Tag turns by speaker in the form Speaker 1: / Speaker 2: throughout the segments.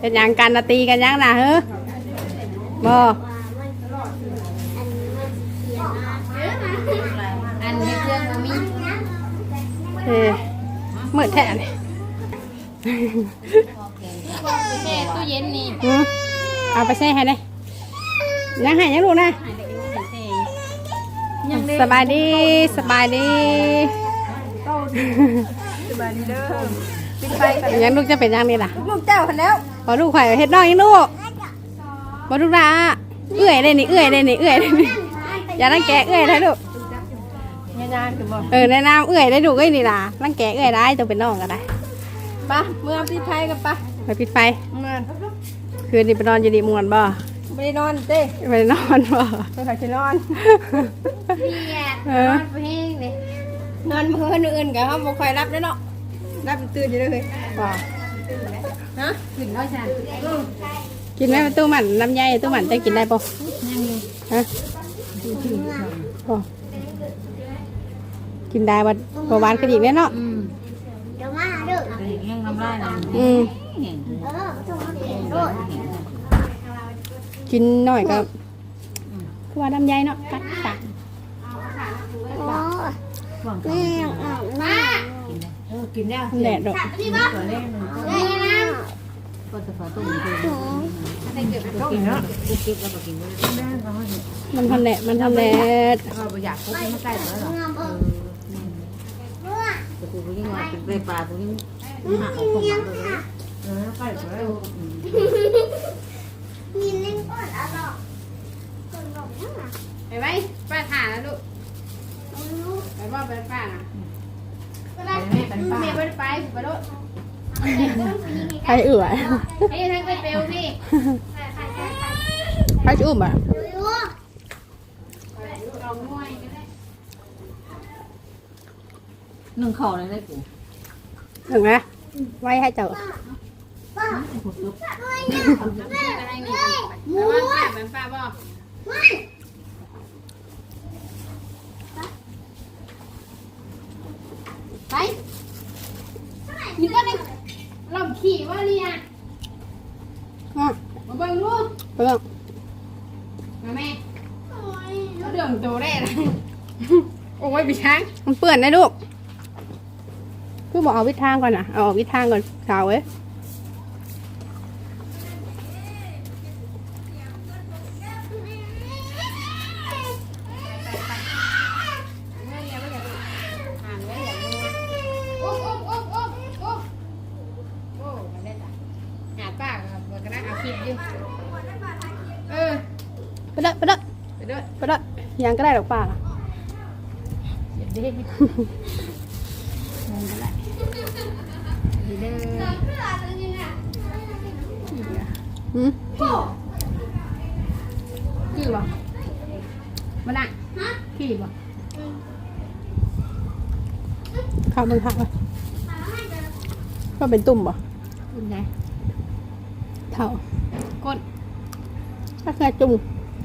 Speaker 1: เป็นหยังกันนะตีกันยังนะเฮ้อบ่
Speaker 2: อันนี้เครื่องมันมี
Speaker 1: เอ้ยมืดแท้นี่
Speaker 2: แช่ตู้เย็นนี่
Speaker 1: หือเอาไปแช่ให้เลยยังให้ยังลูกนะ
Speaker 2: ยังได้
Speaker 1: สบายดีสบายดี
Speaker 3: สบายดีเด้อปิดไฟกัน
Speaker 1: ยังลูกจะเป็นยังนี่ล่ะ
Speaker 3: ลูกเจ้าคนแล้ว
Speaker 1: พอลูกข่อยเฮ็ดน้อยยังลูกบ่ลูกละเอื้อยเลยนี่เอื้อยเลยนี่เอื้อยเลยนี่อย่ารังแกเอื้อยได้ลูก
Speaker 3: งานๆกันบ่
Speaker 1: เออแนะนำเอื้อยได้ลูกเอ้ยนี่ล่ะรังแกเอื้อยได้ต้องเป็นน้องก็ได้
Speaker 3: ปะเมื่อปิดไฟกันปะ
Speaker 1: ไปปิดไฟ
Speaker 3: เมื่อ
Speaker 1: คืนนี้ไปนอนอยู่ดีม่วนบ่
Speaker 3: ไม่ได้นอนเต้
Speaker 1: ไปนอนบ่
Speaker 3: ไปขายจะนอน
Speaker 2: เบียด
Speaker 1: เออ
Speaker 2: เพลงเลย
Speaker 3: นอนเมื่อคืนอื่นกับเขาบ่ค่อยรับได้เนาะรับตื่นอยู่เลย
Speaker 1: บ่
Speaker 3: ฮะ
Speaker 2: ขึ้นร้อยจาน
Speaker 1: กินไหมตู้หมันลำไยตู้หมันจะกินได้บ่
Speaker 2: ยังอยู่
Speaker 1: ฮะบ่กินได้บ่บ่หวานขึ้นอีกแน่เนาะ
Speaker 2: อืม
Speaker 4: เดี๋ยวมาเด้อ
Speaker 2: ยังทำไรนะ
Speaker 1: อืม
Speaker 4: เออต้องมาเขียนด้วย
Speaker 1: กินหน่อยก็คือว่าลำไยเนาะกัดตัก
Speaker 4: โอ้แม่อาบน้
Speaker 2: เออกินแล้ว
Speaker 1: แดดดอก
Speaker 2: ก็จะขอตุ้มำ
Speaker 4: ถุง
Speaker 2: กินเนาะกุ๊กกิ๊บแล้วก็กินด้วย
Speaker 1: มันทำแดดมันทำแดด
Speaker 2: เราอยากกุ๊กไม่ใกล้แล้วหรอ
Speaker 4: น้ำเออ
Speaker 2: แต่กูก็ยังว่าเป็นเรปลากูยิ่งหนักของผมเลยเออใส่แล้ว
Speaker 4: มีเล่นก่อนอะหรอกคนบอกว่า
Speaker 1: ไปไหมป้าถ่านแล้วลูกไปบ่ไปป้านะ
Speaker 4: ก็ได้
Speaker 2: แม่เป็นป้า
Speaker 1: แม่ไปไปไปลู กไปเอื่อย
Speaker 2: ให้ทั้งไปเปลวพี่
Speaker 1: ไปจุ่มอะ
Speaker 4: ดู
Speaker 2: หนึ่งข่อเลยได้กู
Speaker 1: ถึงไหมไว้ให้เจ้า
Speaker 4: ป้า
Speaker 2: ผมซุป
Speaker 4: ด้วยเนี่ยแม่หมู
Speaker 1: ป้าเป็นป้าบ่
Speaker 4: ไม่
Speaker 2: ไปนี่ก็ได้ ลมขี่ว่าเรีย
Speaker 1: อะ
Speaker 2: มาเบิ่งลูก
Speaker 1: ไปเบิ่ง
Speaker 2: มาแม่
Speaker 1: เอาเดือดโตได้เลยโอ้ยพี่ช้างมันเปื่อนนะลูก คือบอกเอาวิทางก่อนนะเอาออกวิทางก่อนสาวเอ้ย
Speaker 2: โอ้โอ้โอ้โอ้โอ้โอ้มาได้จ้ะหาป้ากับเบิกนะเอาคลิปอยู่เออ
Speaker 1: ไปเด้อไปเด้อ
Speaker 2: ไปด้วย
Speaker 1: ไปเด้อยังก็ได้หรอกป้า
Speaker 2: เดี๋ยวดิดีเด้อ
Speaker 1: หืม
Speaker 2: ขี่บ่มานั่งขี่บ่
Speaker 1: ข้าวมึงข้าวไปก็เป็นตุ่มบ่
Speaker 2: เป็นไง
Speaker 1: เท่า
Speaker 2: ก้น
Speaker 1: ถ้าเคยจุ่ม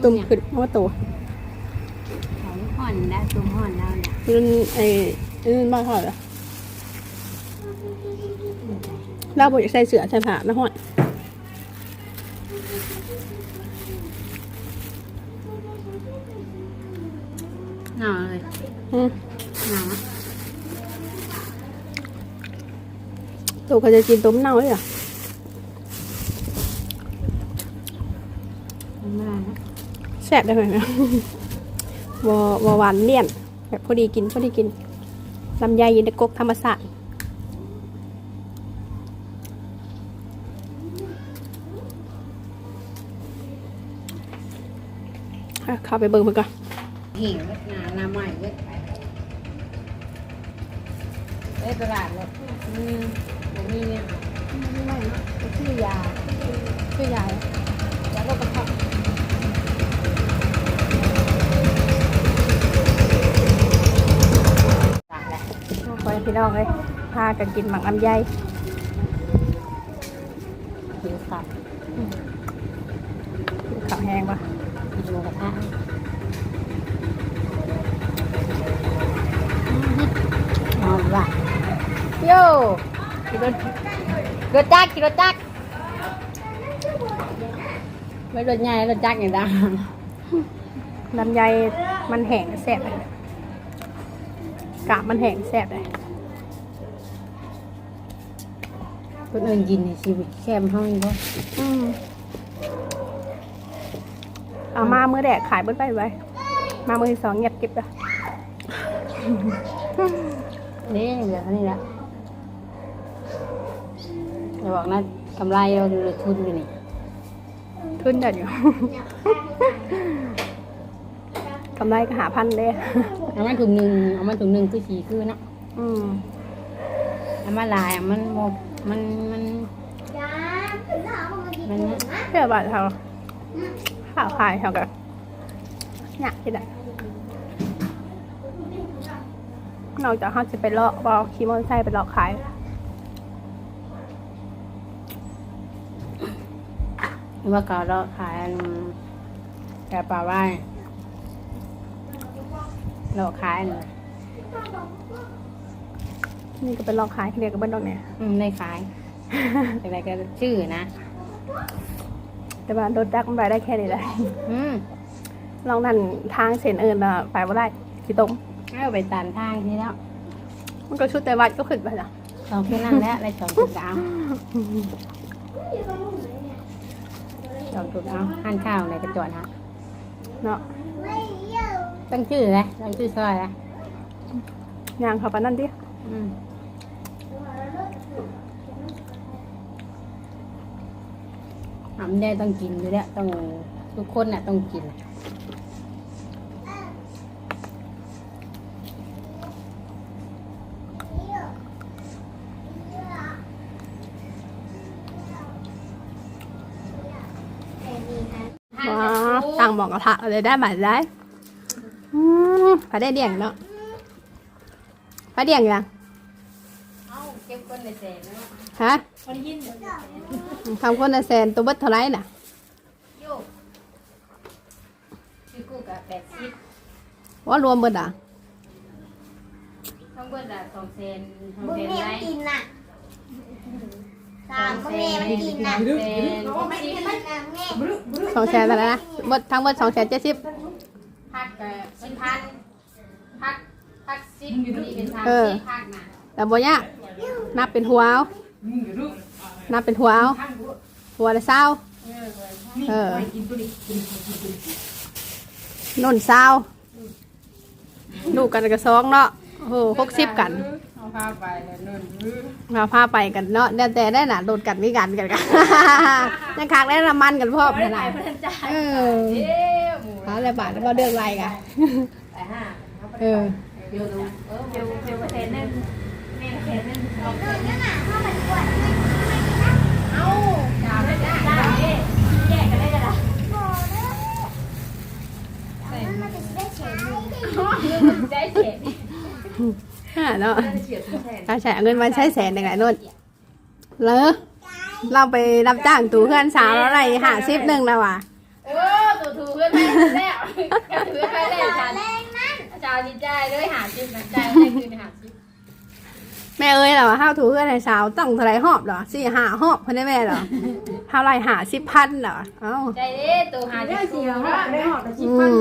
Speaker 1: ตุ่มขึ้นเพราะว่าตัว
Speaker 2: องห่อนได้ตัวห่อนแล้วเนี่ย
Speaker 1: รุ่นไอ้รุ่นบ้านเขาเหรอเราบอกอยากใส่เสื้อใส่ผ้านะฮอด
Speaker 2: หนาวเลย
Speaker 1: อืม
Speaker 2: หนาว
Speaker 1: ตัวก็จะกินต้มเน่าเลยเหรอ
Speaker 2: มาแล้ว
Speaker 1: แซ่บได้ไหมนะ วอวอหวานเลี่ยนแบบพอดีกินพอดีกินลำไยยินในกกธรรมศาสตร์อะเข้าไปเบิ่งมันก่อน
Speaker 2: หิวหนาหน้าใหม่เว้ยเอ้ตลาดเลยอืมอย่างนี้เนี่ย
Speaker 1: ชื่อยาชื่อยา
Speaker 2: แล้วก็ประทับ
Speaker 1: คอย พี่น้องเลยพากันกินหมักลำไย
Speaker 2: ผิวสับ
Speaker 1: ข้าวแห้งปะ
Speaker 2: กินหมูกระทะ
Speaker 1: หอมว่ะโย่กินรถรถจักรกินรถจักร
Speaker 2: ไม่รถใหญ่รถจักรอย่างดัง
Speaker 1: ลำไยมันแห้งแซ่บเลยกาบมันแห้งแซ่บเลย
Speaker 2: คนอื่นกินในชีวิตแคมห้องก็
Speaker 1: อืมเอามามือแดกขายเบิ้ลไปไว้ มามือที่สองเงียบเก็บเลย
Speaker 2: นี่เหลือเท่านี้ละจะบอกนะกำไรเราดูทุนอยู่นี่
Speaker 1: ทุนจัดอยู่ กำไรก็หาพันเลย
Speaker 2: เอามาถุงหนึ่งเอามาถุงหนึ่งคือสีคือเนาะ
Speaker 1: อืม
Speaker 2: เอามาลายอะมันบ่มัน มัน
Speaker 4: มัน
Speaker 2: มัน
Speaker 1: เพื่อบาทเขาข้าวขายเขากันเนี่ยที่ไหนอกจากเขาจะไปเลาะบอขี่มอเตอร์ไซค์ไปเลาะขาย
Speaker 2: ว่าเก่าเราะขายแกะปลาว่าเราะขายอัน
Speaker 1: นี่ก็เป็นเลาะขายที่เดียวกับเบิ้ลดอกเนี่ย
Speaker 2: อืมได้ขายอะไรก็ชื่อนะ
Speaker 1: แต่ว่าโดดดักมันไปได้แค่นี้แหละ
Speaker 2: อืม
Speaker 1: ลองนั่นทางเส้นเอินอะไปว่าได้ขี่ตรง
Speaker 2: เอาไปตันทางที่แล้ว
Speaker 1: มันก็ชุดแต่วัดก็ขึ้นไปนะ
Speaker 2: สองที่นั่นแล้วได้สองจุดเอาสองจุดเอาหันข้าวในกระจกฮะ
Speaker 1: เนาะ
Speaker 4: ไม่เยอะ
Speaker 2: ตั้งชื่อเลยตั้งชื่อซอยเลย
Speaker 1: ยางเขาไปนั่นดิ
Speaker 2: อืมทำได้ต้องกินอยู่แล้วต้องทุกคนน่ะต้องกิน
Speaker 1: ว้าตั้งหมอกระทะเลยได้บาทได้อืมไปได้เดี่ยงเนาะไปเดี่ยงยัง
Speaker 2: ก็บคนในเศษนะ
Speaker 1: ฮะทำคนละแสนตัวเบิดเท่าไหรน่ะ
Speaker 2: โยกคือกูกับแปดสิบ
Speaker 1: ว่ารวมเบิดอะ
Speaker 2: ทั้งเบิดอะสองเซนสอง
Speaker 4: มึง
Speaker 2: เซน
Speaker 4: แม่
Speaker 2: ไร
Speaker 4: กินน่ะตามมึงแม่มันกินน่ะ
Speaker 2: เซน
Speaker 4: มันกินน่ะแม่
Speaker 1: สองแสนเท่าไหร่นะเบิดทั้งเบิดสองแสนเจ็ดสิบ
Speaker 2: พักกับสิบพันพักพักสิบนี่เป็นสาม
Speaker 1: เออ
Speaker 2: สิบพักน่ะ
Speaker 1: แต่บ่ยาก นับเป็นหัวเอานับเป็นหัวเอาหัวละเศร้า
Speaker 2: เออเว้ย
Speaker 1: เออนุ่นเศร้าลูกกันกระซองเนาะโอ้โหหกสิบกัน
Speaker 2: เอาพาไปแล้วนู่น
Speaker 1: มาพาไปกันเนาะแต่แต่ได้น่ะโดดกันวิกันกันกันยังคักได้น้ำมันกันพ่อมขนาดเออ
Speaker 2: เอ๊ะหมู
Speaker 1: หาอะไรบาทแล้วก็เรื่องอะไรกัน
Speaker 2: แต่ห้า
Speaker 1: เออ
Speaker 2: เดี๋ยวดูเออเดี๋ยวเดี๋ยวเปอร์เซ็นต์ นึงแม่เปอร์เซ็นต์นึงเอา
Speaker 4: เออนั่นน่ะถ้ามันปวด
Speaker 2: เอาจ่ายได้จ้าเอ๊ะแยกกันได้จ้ะ
Speaker 4: พอแล้วมันจะได้เฉย
Speaker 2: ใจเจ็บ
Speaker 1: ฮะเนาะถ้าใช้เงินมาใช้แสนหนึ่งไงนุ่นเลอเราไปรับจ้างตู่เพื่อนสาวแล้วอะไรหาซิปหนึ่งแล้วว่ะ
Speaker 2: เออถูถูเพื่อนไปแล้วถือไปแล้วจ้า
Speaker 4: แรงนั่น
Speaker 2: จ้าดีใจด้วยหาชิปนะใจได้คืนหาชิป
Speaker 1: แม่เอ้ยเหรอห้าวถูเพื่อนให้สาวต้องเท่าไรหอบเหรอสี่หาหอบเพื่อนได้แม่เหรอเท่าไรหาสิบพันเหรอเอ้า
Speaker 2: ใจเด้ตัวหาชิปสูงแล้ว
Speaker 1: อืม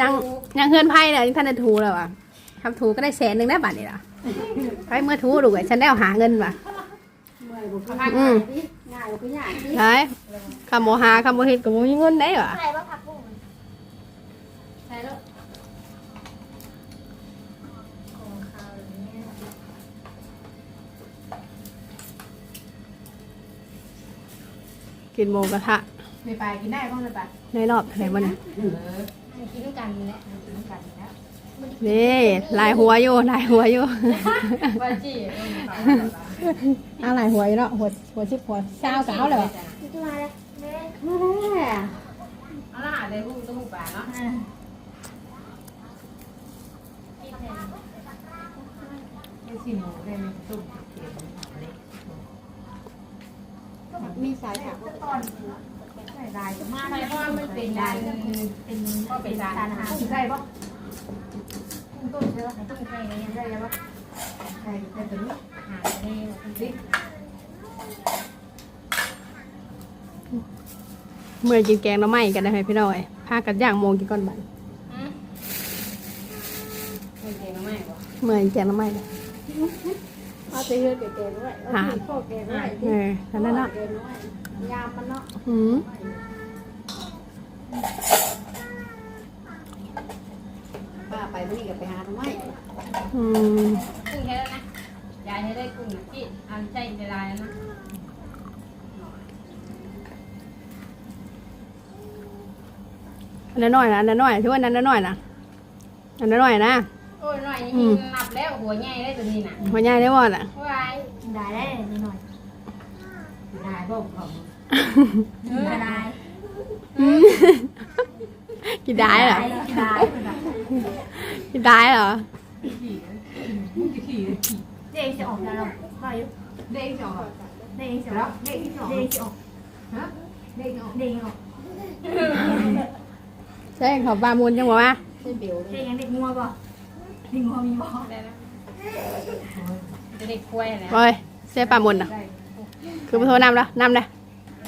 Speaker 1: ยังยังเฮือนไพ่เลยยังท่านได้ถูเลยว่ะทำถูก็ได้แสนหนึ่งได้บาทนี่เหรอไปเมื่อถูลูกไอ้ฉันได้เอาหาเงินว่ะอืมใช่คำโมหาคำโมเห็ดกับโมมีเงินได้ว่ะ
Speaker 4: อะไรว่าผักบุ้ง
Speaker 2: ใช่แล้ว
Speaker 1: กินโมกระทะ
Speaker 2: ไม่ไปกินได้บ้างเลยปะ
Speaker 1: ในรอบเท่าไหร่บ้างเนี่ย
Speaker 2: กินด้วยกันแหละกินด้วยกันแล้ว
Speaker 1: นี่ลายหัวอยู่ลายหัวอยู่
Speaker 2: ว่าจี
Speaker 1: เอาลายหัวอยู่เนาะหัวหัวชิบหัวเศร้าเก้าเลยว่ะ
Speaker 4: ตัวอะไรแม่
Speaker 2: เอาละได้หูตัวหูปลาเนาะ
Speaker 3: มีสายถัก
Speaker 2: มาไปเพราะว่ามันเป็นการเป็นก็เป็นการอาหารใช่ปะต้มใช่ปะต้มใช่ไหมใช่ปะใช่ใช่ตัวนี้อาหารนี่สิ
Speaker 1: เมื่อกินแกงหน้ำไม้กันได้ไหมพี่น้อยพากันย่างโมงกินก่อนบัน
Speaker 2: ไม่เก่งไม่บ่
Speaker 1: เมื่อกินแกงหน้ำไม้ เลย
Speaker 3: เอาไปเฮ็ดแกงไว้เอาที่พ่อแกงไว้
Speaker 1: เออนั่นน่ะเนาะ
Speaker 3: แกงไว้ยามมันเนาะ
Speaker 1: หืม
Speaker 3: ป้าไปมื้อนี้ก็ไปหาทำไม
Speaker 1: อืม
Speaker 2: กุ้งแค่แล้วนะยายให้ได้กุ้งนะพี่อันใจเวลาแล้วนะ
Speaker 1: อันนั้นน้อยนะอันนั้นน้อยที่ว่าอันนั้นน้อยนะอันนั้นน้อยนะ
Speaker 2: โอ้ยหน่อยนี่นับแล้วหัวใหญ่ได้ตัวนี้น่ะ
Speaker 1: หัวใหญ่ได้บ่น่ะ
Speaker 2: ว้าย
Speaker 3: ได้ได้นิดหน่อยได้บ่ผม
Speaker 2: ได้ได้
Speaker 1: อืมกินได้เหรอ
Speaker 3: ได้
Speaker 1: กินได้เหรอ
Speaker 3: เด็กจะออกแล้วเราไปอยู่
Speaker 2: เด้งจอ
Speaker 3: เด็กจะออกเด็กจะออกเด็กจะออกฮะเด็กออกเด็กออก
Speaker 1: ใช่เขาบามูลจังหวะว่า
Speaker 3: เด็กยังเด็กงัวป่ะ เด็กงัวมีบ่
Speaker 2: ได้นะจะได้กล้วยนะ
Speaker 1: โอ้ยใช่ปลามูลน่ะคือมาโทรนำแล้วนำเลย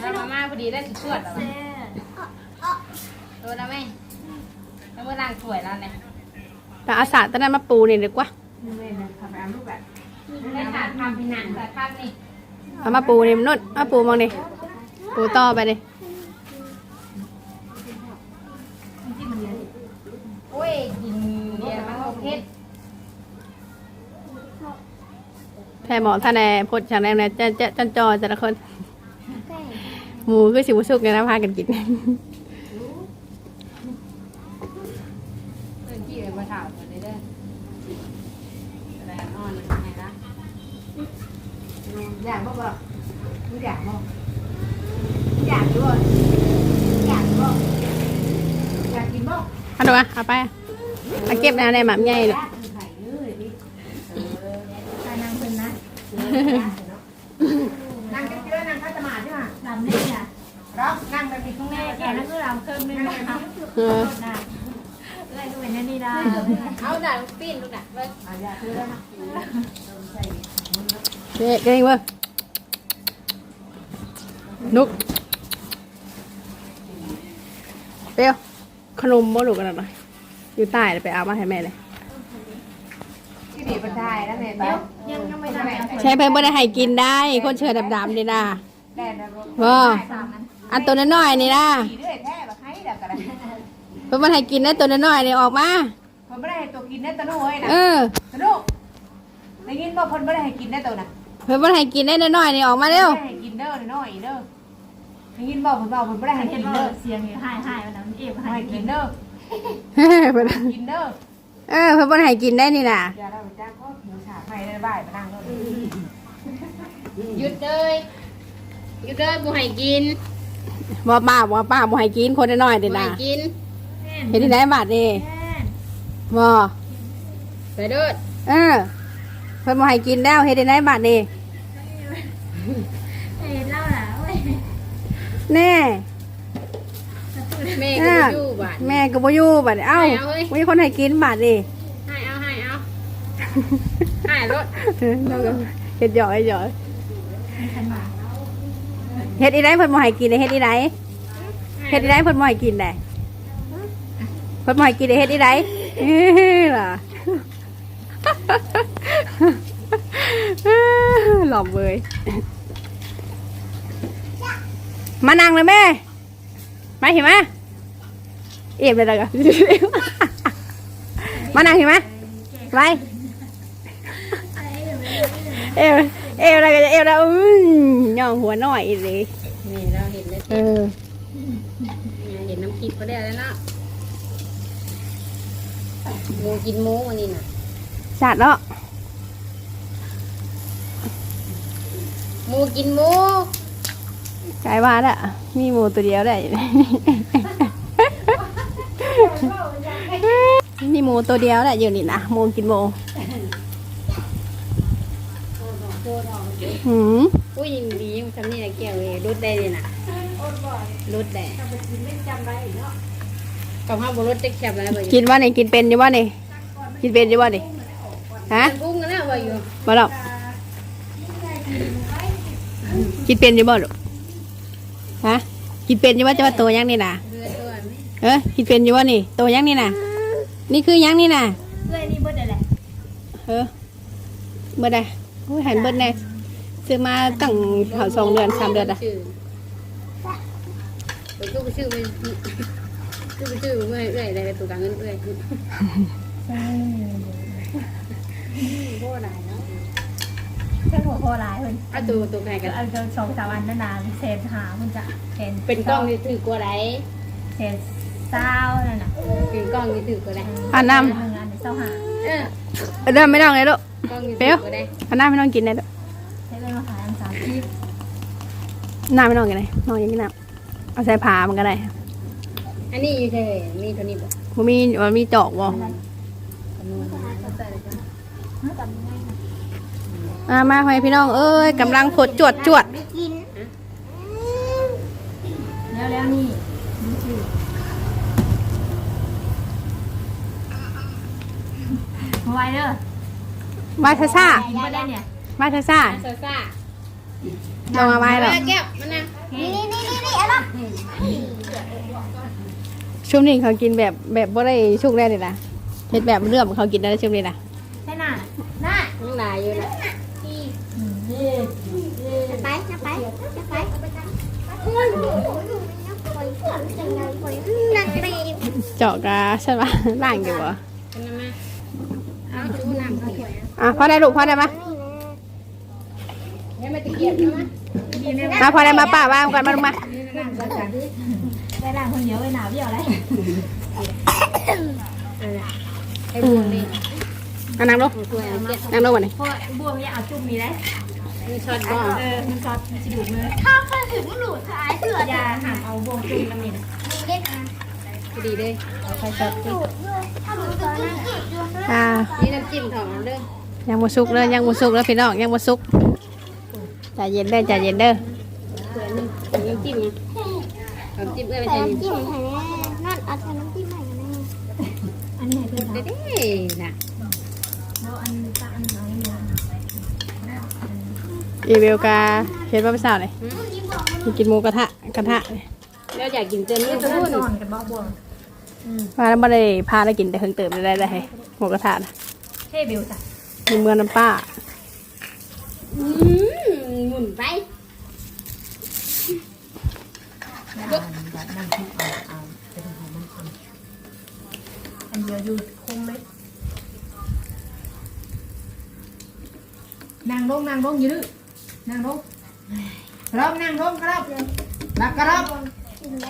Speaker 2: ถ้ามาม่าพอดีได้สุดๆแล้วตัวนะแม่แล้วเมื่อล้างถ้วยแล้วเนี่ย
Speaker 1: แต่อาสาตอนนั้นมาปูนี่ดีกว่า
Speaker 2: ได้ถาดทำเป็นหนังแต่ภาพนี่
Speaker 1: เอามาปูนี่มันนุ่นเอาปูมองนี่ปูต่อไปดิ
Speaker 2: โอ้ยกินเดียวมันโอเค
Speaker 1: แพ่หมอท่านแน่พดฉันแน่เนี่ยจะจะจันจอแต่ละคน หมูคือสิบสุกเนี่ยนะพากันกิน
Speaker 2: เพื่อนที่เลยมาถามกันเลยเด้อแต่นอนไงนะ
Speaker 3: อยากบ่บ่อยากบ่อยากด้วยอยากบ่อยากกินบ่
Speaker 1: เอาดูอะเอาไปเอาเก็บนะในหมามใหญ่เลย
Speaker 3: ไปนั่งเพิ่นนะ นั่งเยอะๆนั่งคัตมาใช่ไหมลำนี่อะ
Speaker 2: ร้องนั่งไปมีข้างหน้า
Speaker 3: แกนั่นคือลำเครื่องนึงนะ
Speaker 1: เออ
Speaker 3: อะไรก็เป็นนี่ได้
Speaker 2: เอาด่าปีนลูกด่าเบิ้ง
Speaker 1: เด็กเก่งเว้ยนุกเปรี้ยวขนมบ่ลูกกันหน่อยอยู่ใต้เลยไปเอามาให้แม่เลย
Speaker 2: แล้วแม่ไป
Speaker 3: ยังยังไม่ได้
Speaker 1: ใช้เพิ่นบ่ได้ให้กินได้ คนเชิญดำๆนี่นะ
Speaker 2: แดนรถ
Speaker 1: บ่อันตัวน้อยๆนี่นะ
Speaker 2: ขี่ด้วยแท้แบบให้เด็กกัน
Speaker 1: เพิ่นบ่ให้กินนะตัวน้อยๆนี่ออกมา
Speaker 2: คนไม่ได้ให้ตัวกินได้ตัวนู้นนะ
Speaker 1: เออ
Speaker 2: ตัวนู้นได้ยินว่าคนไม่ได้ให้กินได้ตัวน่ะ
Speaker 1: เพิ่นบ่ได้ให้กินได้น้อยๆนี่ออกมาเร็ว
Speaker 2: ไม่ได้ให้กินเด้อน้อยเด้อได้ยินบอกคนบอกคนไม่ได้ให้
Speaker 3: เห็
Speaker 2: กิ
Speaker 3: น
Speaker 2: น
Speaker 3: ว่า
Speaker 2: เด้อ
Speaker 3: เสียงอยู่ให้ให้มันน้ำเอฟ
Speaker 2: ไม่
Speaker 3: ให้
Speaker 2: ให้
Speaker 3: กิ
Speaker 2: กิ
Speaker 3: น
Speaker 2: นเด้อ
Speaker 1: เพิ่น
Speaker 2: กินเด้อ
Speaker 1: เออเพิ่นบ่ได้ให้กินได้นี่น่ะ
Speaker 2: อย่าเราจ้างก็หมูฉา ไฟได้บ่ายมานั่งรถหยุดเลยหยุดเลยบุให้กิน
Speaker 1: บ่ป้าบ่ป้าบ่ให้กินคนน้อยๆ
Speaker 2: บุ
Speaker 1: นี่
Speaker 2: ให้
Speaker 1: น่ะ
Speaker 2: กิน
Speaker 1: เฮ็ดที่ไหนบาดนี่บ่
Speaker 2: ไปเด้อ
Speaker 1: เออเพิ่นบ่ให้กินแล้วเฮ็ดที่ไหนบาดนี่
Speaker 3: เห็นเล่าล่ะเว้ย
Speaker 1: แน่
Speaker 2: แม่ก็บ่อยู่บ้าน
Speaker 1: แม่ก็บ่อยู่บาดนี้เอ้า
Speaker 2: ให้เอาเว้ย
Speaker 1: มีคนให้กินบาดนี่
Speaker 2: ให้เอาให้เอา ให้รถ
Speaker 1: แล้วก็เฮ็ดหยอกเฮ็ดหยอกเฮ็ดอีไหนเพิ่นบ่ให้กินได้เฮ็ดอีไหนเฮ็ดอีไหนเพิ่นบ่ให้กินได้เพิ่นบ่ให้กินได้เฮ็ดอีไหนเอ้อล่ะหลอมเว้ยมานั่งเลยแม่ มาเห็นไหมเอียบเลยแล้วก็มานั่งเห็นไหมไป เอวเอวอะไรก็จะเอวแล้วอื้อย่องหัวหน่อยอีกเลย
Speaker 2: นี่เราเห็นแล้ว
Speaker 1: เออ
Speaker 2: เห็นน้ำพริกก็ได้แล้วเนาะหมูกินหมูวันนี้น่ะ
Speaker 1: จัดเนาะ
Speaker 2: หมูกินหมู
Speaker 1: กลายว่าละมีหมูตัวเดียวได้มีหมูตัวเดียวแหละอยู่นี่นะหมูกินหมู หืม
Speaker 2: ผู้หญิงดีทำนี่แหละแก้วเลยรุดได้เลยน่ะรุดได้กับข้าวบรุษจะแคบแล้วบ่อยู่
Speaker 1: กินว่านี่กินเป็นอยู่ว่านี่กินเป็นอยู่ว่านี่ฮะ
Speaker 2: กุ้งกันแล้วบ่อยู่
Speaker 1: มาหรอกกินเป็นอยู่บ่ลูกฮะกินเป็นอยู่ว่าจะว่าตัวยังนี่น่ะเออกินเป็นอยู่ว่านี่ตัวยังนี่น่ะนี่คือยังนี่น่ะ
Speaker 3: เพื่อนนี่เบิดอะไร
Speaker 1: เออเบิดได้โอ้ยหันเบิดแน่ ซื้อมาตั้งเขาสองเดือนสามเดือนอะ
Speaker 2: ชื่อตัวกูชื่อไปชื่อไปชื่อเมื่อยเอื่อยอะไรตัวกลางเงินเอื่อยโคตรหลายเนาะ
Speaker 3: เพื่อนหัวโคลายเพื่อน
Speaker 2: เอาตัวตัวใครกัน
Speaker 3: เอาเจอสองสามวันนานๆเศษหามันจะเศษ
Speaker 2: เป็นกล้องนี่ถือกว่าไร
Speaker 3: เศษเศร้านั่นน่ะ
Speaker 2: เป็นกล้องนี่ถือกว่าไร
Speaker 1: อันน้
Speaker 3: หนึ่งอันเศร้าหา
Speaker 2: เออำ
Speaker 1: เริ่มไม่ต้องเลยลูก
Speaker 2: กล้องนี่ถือกว่าไร
Speaker 1: อันน้ำไม่ต้องกินเลยลูก
Speaker 3: ใช้เงิ นมาขายอันสามที่
Speaker 1: น้ำไม่ต้องกินเลยนอนอย่างนี้น้ำเอาใส่ผ้ามันก็ได้
Speaker 2: อันนี้อยู่เฉยมีเท่านี้บ่
Speaker 1: มันมีมันมีจอกบ่มามาให้พี่น้อง เอ้ยกำลังผดจวดจวด
Speaker 3: แล้วแล้วนี่มาไว้เด้อ
Speaker 1: มาซ่าซ่า
Speaker 3: กินมาได้เนี่ย
Speaker 1: มาซ่าซ่า
Speaker 2: ซาซ่า
Speaker 1: ลงมาไว้หรอก
Speaker 2: แก้วมันนะ
Speaker 3: นี่นี่นี่
Speaker 1: ช่วงนี้เขากินแบบแบบบ่ได้ชุกได้เลยนะเฮ็ดแบบเรื่องเขากินได้ช่วงนี้นะ
Speaker 3: ใช่น่ะน่ะ
Speaker 2: ยังหลายอยู่นะ
Speaker 4: ไปจะไปจะไปนักเรียน
Speaker 1: เจาะกะใช่ปะล่างอยู่บ่
Speaker 2: เป็นมาเอาจูน้ำขวด
Speaker 1: อะพอได้ลูกพอได้ปะ
Speaker 2: แล้วมาตะเกียบนะ
Speaker 1: มาพอได้มาป้าว่างกันมาลงมา
Speaker 3: ไปล้างคนเดียวไปหนาวเดียวอะไร
Speaker 2: ไอ้บวงนี่
Speaker 1: เอานั่งลง
Speaker 2: ถ้วยเอาเก็บ
Speaker 1: นั่งลงก่อนนี่
Speaker 3: เพราะบัวมันยังเอาจุ่มมีได้
Speaker 2: มีช็อตบ่
Speaker 3: เออมันซอสมันสิดูดมือ
Speaker 4: ถ้าเคยถึงหนูท้ายเสือยา
Speaker 3: หามเอาบวงจุ่มน้ำมิน
Speaker 4: เล่นอะ
Speaker 2: พอดีเลย
Speaker 3: เอาไปช็อต
Speaker 4: หนูด้วยถ้าหนูตอนนั้นจุดด้วย
Speaker 1: อ่า
Speaker 2: นี่น้ำจิ้มถองเด้อ
Speaker 1: ยังบ่สุกเลยยังบ่สุกแล้วพี่น้องยังบ่สุก ใจเย็นเด้อใจเย็นเด้อ
Speaker 2: ถ้วยนึงน้ำจิ้มนะน้ำจิ้มเอ้ยไป
Speaker 4: ใส่
Speaker 2: ใส่
Speaker 4: น้ำจิ้มใส่แน่นั่นเอาใส่น้ำจิ้มใส่กันแน่
Speaker 3: อันนี้ให้เพื่อน
Speaker 2: เด้
Speaker 3: ทำ
Speaker 2: เด้น่ะ
Speaker 3: แล้วอันตาอันเอาให้เนื้อ
Speaker 1: อีเวลกาเฮ็ดว่าไปสาวเลยกินหมูกระทะกระทะ
Speaker 2: แล้วอยากกินเต็มเลย
Speaker 3: จะ
Speaker 2: ทุกคน
Speaker 3: อนกันบ่บวง
Speaker 1: พาแล้วบ่ได้พาแล้วกินแต่เพิ่งเติมได้ได้ให้หมูกระทะนะ
Speaker 3: เท่บิวจ้ะ
Speaker 1: มีเมืองน้ำป้า
Speaker 2: อืม หมุนไป
Speaker 3: อันเดียวอยู่คงเลยนางลงนางลงอยู่ดื้อนางลงกระรอบนางลงกระรอบนักกระรอบ
Speaker 4: กินไห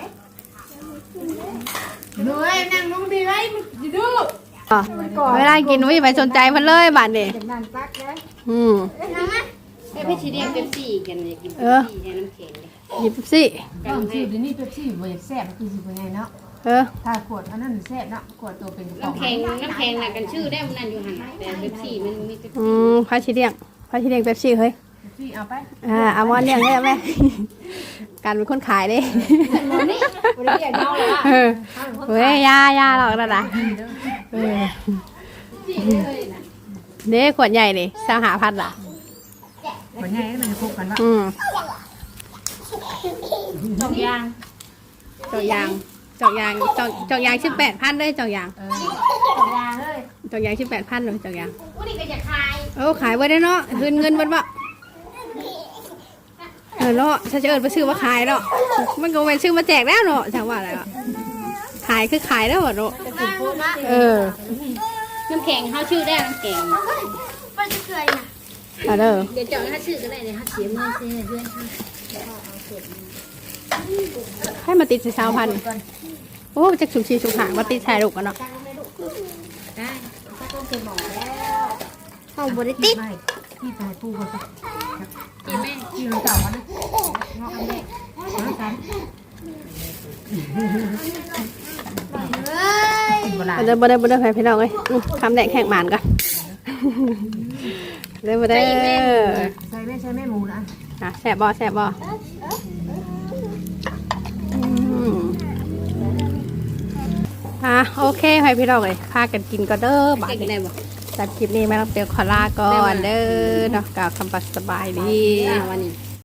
Speaker 3: นูเอ้ยนางลงดีไรมันอยู่ดื้อ
Speaker 1: เวลากินวิไปสนใจเพิ่นเลยบาดนี้
Speaker 3: นานปักเลย
Speaker 1: อืม
Speaker 4: น้องอะ
Speaker 2: ไอ้พี่ชีเรียกเป๊ปซี่กันเนี่ยกิน
Speaker 1: เอ
Speaker 2: เป๊
Speaker 1: อ
Speaker 2: ปซี่ใช้น้ำแข็งเลย
Speaker 1: หยิบสิ
Speaker 3: ก็คือเดี๋ยวนี้เป๊ปซี่บ่อยากแซ่บคือสิเป็นไงเนาะ
Speaker 1: เออ
Speaker 3: ถ้าขวดอันนั้นแซ่บเนาะขวดตัวเป็นกระป๋อง
Speaker 2: น้ำแข็งน้ำแข็งน่ะกันชื่อได้มันนั่นอยู่หันแต่เป๊ปซี่มันมีเป๊ป
Speaker 1: อื
Speaker 2: ซี่
Speaker 1: มพาชิเลียงพาชิเลียงเป๊ปซี่เฮ้ย
Speaker 3: ซี่เอาไป
Speaker 1: อ่าเอามอนเลี้ยงได้ไหมการเป็นคนขายเด้
Speaker 2: นี่วันนี้อยากเมาเลยว่ะ
Speaker 1: เออเฮ้ยยายาหรอกนั่นน่ะเออ
Speaker 2: ซี่เลยนะ
Speaker 1: เด้ขวดใหญ่นี่สาหาพันล่ะ
Speaker 3: มันไงมันจะคบกันว่า
Speaker 1: อืม
Speaker 3: จอกยาง
Speaker 1: จอกยางจอกยางจอกจอกยางชื่อแปดพันเลยจอกยาง
Speaker 3: เออจอกยางเลย
Speaker 1: จอกยางชื่อแปดพันเลยจอกยาง
Speaker 4: วันนี้ก็จะคลาย
Speaker 1: เออขายไว้ได้เนาะคืนเงินมันบ่เออเนาะถ้าจะเอิญไปซื้อมาขายเนาะมันก็เป็นซื้อมาแจกแล้วเนาะจังว่าอะไรอะขายคือขายแล้วอะเนาะเออ
Speaker 2: น้ำแข็งเขาชื่อได้น้ำแข็ง
Speaker 4: มันจะเกลือนะ
Speaker 1: เอาเด้อ
Speaker 2: เดี๋ยวเจ้าให้ชื่อก็ได้เลยเขาเสียเงินเสียเพื่อนเขา
Speaker 1: ให้มาติดสิสาวพันโอ้จะสุกชีสุกหางมาติดชายลูกกันเนาะ
Speaker 2: ได้
Speaker 4: ของ
Speaker 2: เป
Speaker 5: ็นหมอ
Speaker 2: แล้
Speaker 5: ว
Speaker 4: เอาบริติด
Speaker 3: ไม่ที่ตายปูเขาสัก
Speaker 2: กินไหม
Speaker 3: ที่เราเจ้ามันงอกอันแรกเอากัน
Speaker 4: เฮ้ย
Speaker 3: กินโบราณ
Speaker 1: เอาเด้อบ่ได้บ่ได้ไปพี่น้องเอ้ยคำแดกแข่งหมานก่อน เด้อบ่ได้
Speaker 3: ใส่แม่ใส่แม่หมูนะ
Speaker 1: อะแซ่บบ่แซ่บบ่อืมอะโอเคไปพี่น้องเอ้ยพากันกินก็เด้อบาด
Speaker 2: กิน
Speaker 1: นี้
Speaker 2: ได้บ่
Speaker 1: จากคลิปนี้แม่ต้องเตียวขอลาก่อนเด้อเนาะกล่าวคำปัสสบายดี
Speaker 2: วันนี้